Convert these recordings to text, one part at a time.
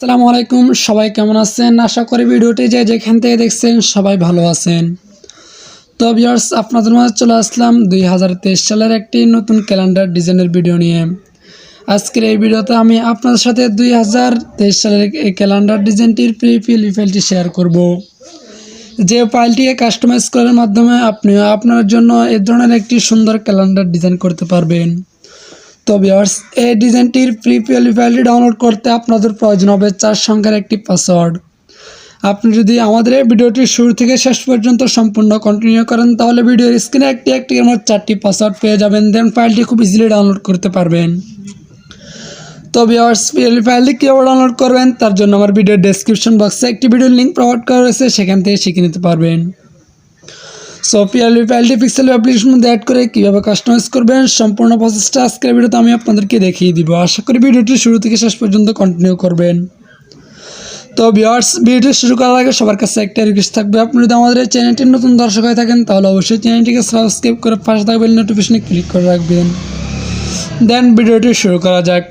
আসসালামু আলাইকুম, সবাই কেমন আছেন? আশা করি ভিডিওটি যে যেখান থেকে দেখছেন সবাই ভালো আছেন। তো ভিউয়ার্স, আপনাদের মাঝে চলে আসলাম দুই হাজার তেইশ সালের একটি নতুন ক্যালেন্ডার ডিজাইনের ভিডিও নিয়ে। আজকের এই ভিডিওতে আমি আপনাদের সাথে দুই হাজার তেইশ সালের এই ক্যালেন্ডার ডিজাইনটির প্রি ফিল ফাইলটি শেয়ার করব। যে ফাইলটিকে কাস্টমাইজ করার মাধ্যমে আপনি আপনার জন্য এ ধরনের একটি সুন্দর ক্যালেন্ডার ডিজাইন করতে পারবেন। তো ভিউয়ার্স এই ডিজাইনটির পিএলই ফাইলটি ডাউনলোড করতে আপনাদের প্রয়োজন হবে চার সংখ্যার একটি পাসওয়ার্ড আপনি যদি আমাদের এই ভিডিওটি শুরু থেকে শেষ পর্যন্ত সম্পূর্ণ কন্টিনিউ করেন, তাহলে ভিডিওর স্ক্রিনে একটি একটি আমার চারটি পাসওয়ার্ড পেয়ে যাবেন দেন ফাইলটি খুব ইজিলি ডাউনলোড করতে পারবেন। তো ভিউয়ার্স পিএলই ফাইলটি কীভাবে ডাউনলোড করবেন, তার জন্য আমার ভিডিওর ডেসক্রিপশন বক্সে একটি ভিডিওর লিঙ্ক প্রোভাইড করা রয়েছে, সেখান থেকে শিখে নিতে পারবেন। সো পিএলবি ফাইলটি পিক্সেল অ্যাপ্লিকেশন মধ্যে অ্যাড করে কীভাবে কাস্টমাইজ করবেন, সম্পূর্ণ প্রসেসটা আজকের ভিডিওতে আমি আপনাদেরকে দেখিয়ে দিব। আশা করি ভিডিওটি শুরু থেকে শেষ পর্যন্ত কন্টিনিউ করবেন। তো ভিউয়ার্স ভিডিওটি শুরু করার আগে সবার কাছে একটা রিকোয়েস্ট থাকবে। আপনি যদি আমাদের চ্যানেলটির নতুন দর্শক হয়ে থাকেন, তাহলে অবশ্যই চ্যানেলটিকে সাবস্ক্রাইব করে পাশে থাকবেন নোটিফিকেশনে ক্লিক করে রাখবেন। দেন ভিডিওটি শুরু করা যাক।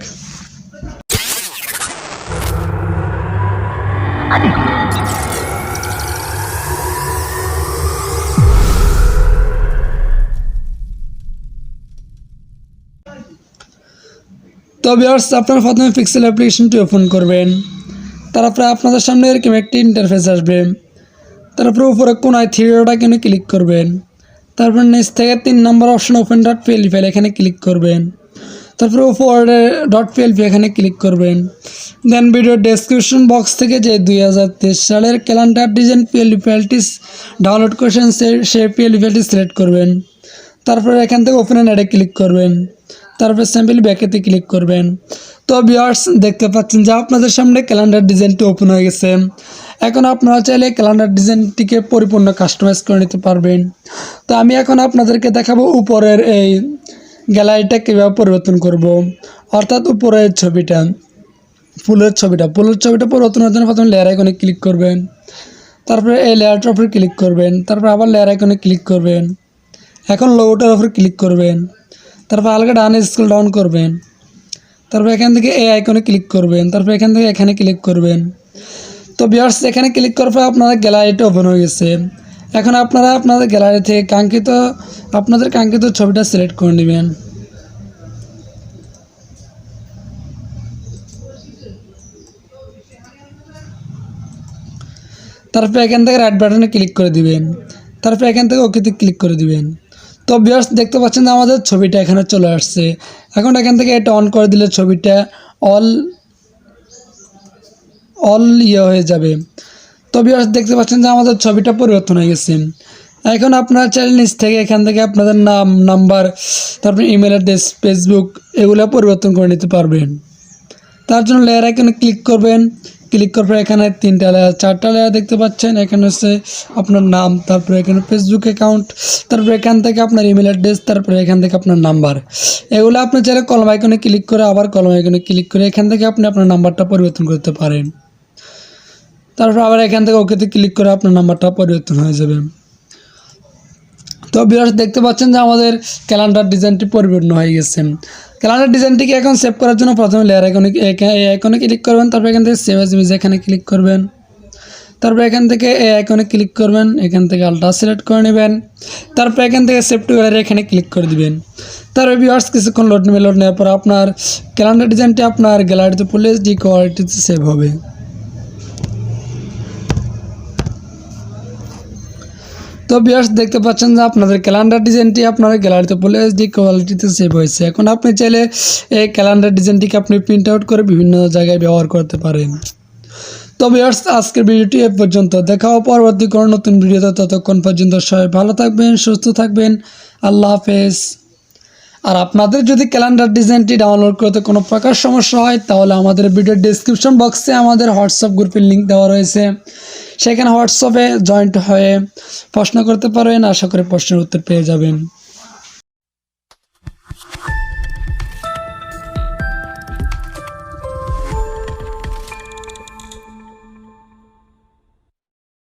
তো ভিউয়ার্স আপনারা প্রথমে পিক্সেল অ্যাপ্লিকেশনটি ওপেন করবেন। তারপরে আপনাদের সামনে এরকম একটি ইন্টারফেস আসবে। তারপরে উপরে কোনায় থ্রি ডট এখানে ক্লিক করবেন। তারপর নিচ থেকে তিন নম্বর option open dot PLP file এখানে ক্লিক করবেন। তারপরে উপরে ডট পিএলপি এখানে ক্লিক করবেন। দেন ভিডিও ডেসক্রিপশন বক্স থেকে যে দুই হাজার তেইশ সালের ক্যালেন্ডার ডিজাইন পিএলপি ফাইলটি ডাউনলোড করেছেন সে সে পিএলপি ফাইলটি সিলেক্ট করবেন। তারপরে এখান থেকে ওপেন অ্যাডে ক্লিক করবেন। তারপর স্যাম্পল ব্যাকেতে ক্লিক করবেন। তো ভিউয়ার্স দেখতে পাচ্ছেন যে আপনাদের সামনে ক্যালেন্ডার ডিজাইনটি ওপেন হয়ে গেছে। এখন আপনারা চাইলে ক্যালেন্ডার ডিজাইনটিকে পরিপূর্ণ কাস্টমাইজ করে নিতে পারবেন। তো আমি এখন আপনাদেরকে দেখাবো উপরের এই গ্যালারিটা কীভাবে পরিবর্তন করব। অর্থাৎ উপরের ছবিটা, ফুলের ছবিটা ফুলের ছবিটা পরিবর্তনের জন্য প্রথমে লেয়ার আইকনে ক্লিক করবেন। তারপরে এই লেয়ারটার উপরে ক্লিক করবেন। তারপর আবার লেয়ার আইকনে ক্লিক করবেন। এখন লোগোটার উপরে ক্লিক করবেন। তারপর হালকা ডানে স্কুল ডাউন করবেন। তারপর এখান থেকে এই আইকনে ক্লিক করবেন। তারপর এখান থেকে এখানে ক্লিক করবেন। তো বিয়ার্স এখানে ক্লিক করার পর আপনাদের গ্যালারিটা ওপেন হয়ে গেছে। এখন আপনারা আপনাদের গ্যালারি থেকে কাঙ্ক্ষিত, আপনাদের কাঙ্ক্ষিত ছবিটা সিলেক্ট করে নেবেন। তারপর এখান থেকে রাইট বাটনে ক্লিক করে দিবেন। তারপর এখান থেকে ওকেতে ক্লিক করে দিবেন। তো বিয়ার্স দেখতে পাচ্ছেন যে আমাদের ছবিটা এখানে চলে আসছে। এখন এখান থেকে এটা অন করে দিলে ছবিটা অল অল ইয়ে হয়ে যাবে। তো বিয়ার্স দেখতে পাচ্ছেন যে আমাদের ছবিটা পরিবর্তন হয়ে গেছে। এখন আপনার চাইলে নিচ থেকে এখান থেকে আপনাদের নাম নাম্বার তারপর ইমেল অ্যাড্রেস ফেসবুক এগুলো পরিবর্তন করে নিতে পারবেন। তার জন্য লেয়ার এখানে ক্লিক করবেন। ক্লিক করার পর এখানে তিনটা লেয়ার চারটা লেয়ার দেখতে পাচ্ছেন। এখানে হচ্ছে আপনার নাম, তারপরে এখানে ফেসবুক অ্যাকাউন্ট তারপরে এখান থেকে আপনার ইমেল অ্যাড্রেস তারপরে এখান থেকে আপনার নাম্বার এগুলো আপনি চাইলে কলম আইকনে ক্লিক করে, আবার কলম আইকনে ক্লিক করে এখান থেকে আপনি আপনার নাম্বারটা পরিবর্তন করতে পারেন। তারপর আবার এখান থেকে ওকেতে ক্লিক করে আপনার নাম্বারটা পরিবর্তন হয়ে যাবে। তো বিরাট দেখতে পাচ্ছেন যে আমাদের ক্যালেন্ডার ডিজাইনটি পরিপূর্ণ হয়ে গেছে। ক্যালেন্ডার ডিজাইনটিকে এখন সেভ করার জন্য প্রথমে লেয়ার আইকনে আইকনে ক্লিক করবেন, তারপর এখান থেকে সেভ এস এখানে ক্লিক করবেন। তারপর এখান থেকে এই আইকনে ক্লিক করবেন, এখান থেকে আলট্রা সিলেক্ট করে নেবেন। তারপর এখান থেকে সেভ টু গ্যালারি এখানে ক্লিক করে দিবেন। তারপর ভিউয়ার্স কিছুক্ষণ লোড নেবে লোড নেওয়ার পর আপনার ক্যালেন্ডার ডিজাইনটি আপনার গ্যালারিতে পুলিশ ডি কোয়ালিটিতে সেভ হবে। তো বিয়ার্স দেখতে পাচ্ছেন যে আপনাদের ক্যালেন্ডার ডিজাইনটি আপনার গ্যালারিতে বলে এইচডি কোয়ালিটিতে সেভ হয়েছে। এখন আপনি চাইলে এই ক্যালেন্ডার ডিজাইনটিকে আপনি প্রিন্ট আউট করে বিভিন্ন জায়গায় ব্যবহার করতে পারেন। তো বিয়ার্স আজকের ভিডিওটি এ পর্যন্ত। দেখা হবে পরবর্তী কোনো নতুন ভিডিওতে। ততক্ষণ পর্যন্ত সবাই ভালো থাকবেন, সুস্থ থাকবেন। আল্লাহ হাফেজ। আর আপনাদের যদি ক্যালেন্ডার ডিজাইনটি ডাউনলোড করতে কোনো প্রকার সমস্যা হয়, তাহলে আমাদের ভিডিওর ডিসক্রিপশন বক্সে আমাদের হোয়াটসঅ্যাপ গ্রুপের লিঙ্ক দেওয়া রয়েছে। সেখানে হোয়াটসঅ্যাপে জয়েন্ট হয়ে প্রশ্ন করতে পারবেন আশা করি প্রশ্নের উত্তর পেয়ে যাবেন।